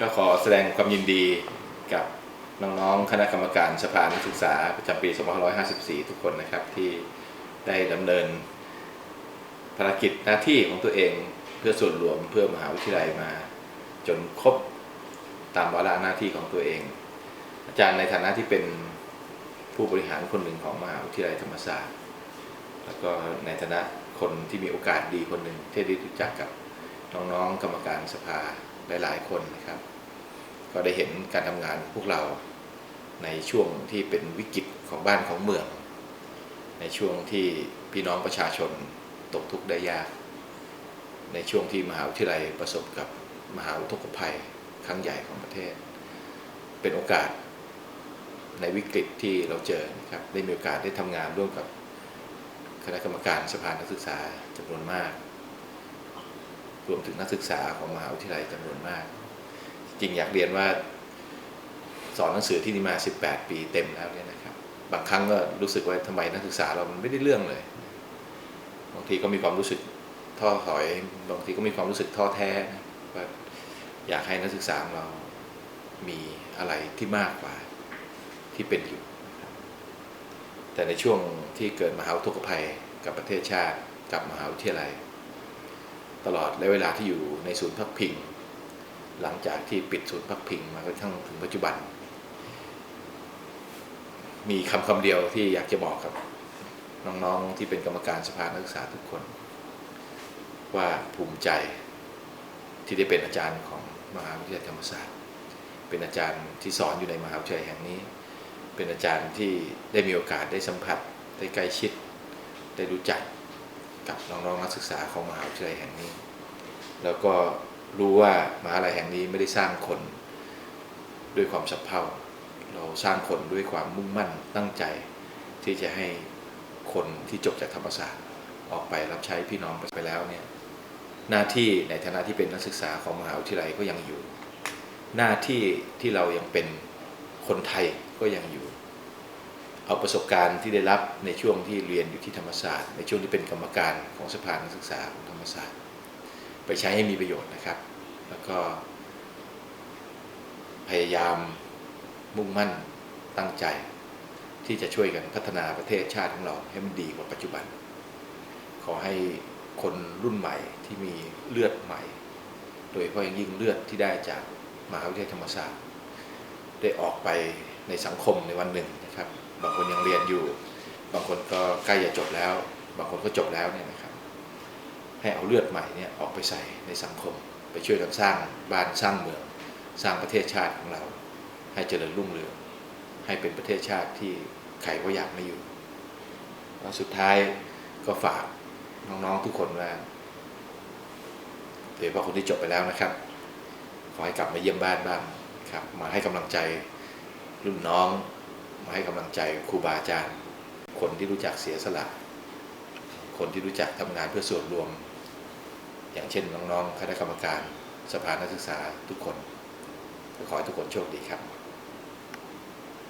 ก็ขอแสดงความยินดีกับน้องๆ คณะกรรมการสภานักศึกษาประจำปี 2554 ทุกคนนะครับที่ได้ดำเนินภารกิจหน้าที่ของตัวเองเพื่อส่วนรวมเพื่อมหาวิทยาลัยมา จนครบตามวาระหน้าที่ของตัวเอง อาจารย์ในฐานะที่เป็นผู้บริหารคนหนึ่งของมหาวิทยาลัยธรรมศาสตร์ แล้วก็ในฐานะคนที่มีโอกาสดีคนหนึ่งที่ได้รู้จักกับน้องๆกรรมการสภา หลาย ๆ คนนะครับ ก็ได้เห็นการทำงานพวกเราในช่วงที่เป็นวิกฤตของบ้านของเมือง ในช่วงที่พี่น้องประชาชนตกทุกข์ได้ยาก ในช่วงที่มหาวิทยาลัยประสบกับมหาอุทกภัยครั้งใหญ่ของประเทศ เป็นโอกาสในวิกฤตที่เราเจอนะครับได้มีโอกาสได้ทำงานร่วมกับคณะกรรมการสภานักศึกษาจำนวนมาก รวมถึงนักศึกษาของมหาวิทยาลัยจำนวนมาก จริงอยากเรียนว่าสอนหนังสือที่นี่มา 18 ปีเต็มแล้วเนี่ยนะครับ บางครั้งก็รู้สึกว่าทำไมนักศึกษาเรามันไม่ได้เรื่องเลย บางทีก็มีความรู้สึกท้อถอย บางทีก็มีความรู้สึกท้อแท้นะว่าอยากให้นักศึกษาของเรามีอะไรที่มากกว่าที่เป็นอยู่ แต่ในช่วงที่เกิดมหาอุทกภัยกับประเทศชาติกับมหาวิทยาลัย ตลอดและเวลาที่อยู่ในศูนย์พักพิง หลังจากที่ปิดศูนย์พักพิงมากระทั่งถึงปัจจุบัน มีคำคำเดียวที่อยากจะบอกกับน้องๆที่เป็นกรรมการสภานักศึกษาทุกคน ว่าภูมิใจที่ได้เป็นอาจารย์ของมหาวิทยาลัยธรรมศาสตร์ เป็นอาจารย์ที่สอนอยู่ในมหาวิทยาลัยแห่งนี้ เป็นอาจารย์ที่ได้มีโอกาสได้สัมผัส ได้ใกล้ชิด ได้รู้จัก กับน้องๆนักศึกษาของมหาวิทยาลัยแห่งนี้ แล้วก็รู้ว่ามหาวิทยาลัยแห่งนี้ไม่ได้สร้างคนด้วยความสับเพร่าเราสร้างคนด้วยความมุ่งมั่นตั้งใจ ที่จะให้คนที่จบจากธรรมศาสตร์ออกไปรับใช้พี่น้องไปแล้วเนี่ยหน้าที่ในฐานะที่เป็นนักศึกษาของมหาวิทยาลัยก็ยังอยู่ หน้าที่ที่เรายังเป็นคนไทยก็ยังอยู่ เอาประสบการณ์ที่ได้รับในช่วงที่เรียนอยู่ที่ธรรมศาสตร์ ในช่วงที่เป็นกรรมการของสภานักศึกษาของธรรมศาสตร์ ไปใช้ให้มีประโยชน์นะครับ แล้วก็ พยายามมุ่งมั่นตั้งใจ ที่จะช่วยกันพัฒนาประเทศชาติของเราให้มันดีกว่าปัจจุบัน ขอให้คนรุ่นใหม่ที่มีเลือดใหม่ โดยเฉพาะอย่างยิ่งเลือดที่ได้จากมหาวิทยาลัยธรรมศาสตร์ ได้ออกไปในสังคมในวันหนึ่งนะครับ บางคนยังเรียนอยู่ บางคนก็ใกล้จะจบแล้ว บางคนก็จบแล้วเนี่ยนะครับ ให้เอาเลือดใหม่เนี่ยออกไปใส่ในสังคม ไปช่วยกันสร้างบ้านสร้างเมือง สร้างประเทศชาติของเรา ให้เจริญรุ่งเรือง ให้เป็นประเทศชาติที่ใครก็อยากมาอยู่แล้วสุดท้ายก็ฝากน้องๆทุกคนว่าโดยเฉพาะคนที่จบไปแล้วนะครับ ขอให้กลับมาเยี่ยมบ้านบ้างครับ มาให้กำลังใจรุ่นน้อง มาให้กำลังใจครูบาอาจารย์ คนที่รู้จักเสียสละ คนที่รู้จักทำงานเพื่อส่วนรวม อย่างเช่นน้องๆคณะกรรมการสภานักศึกษาทุกคนขอให้ทุกคนโชคดีครับ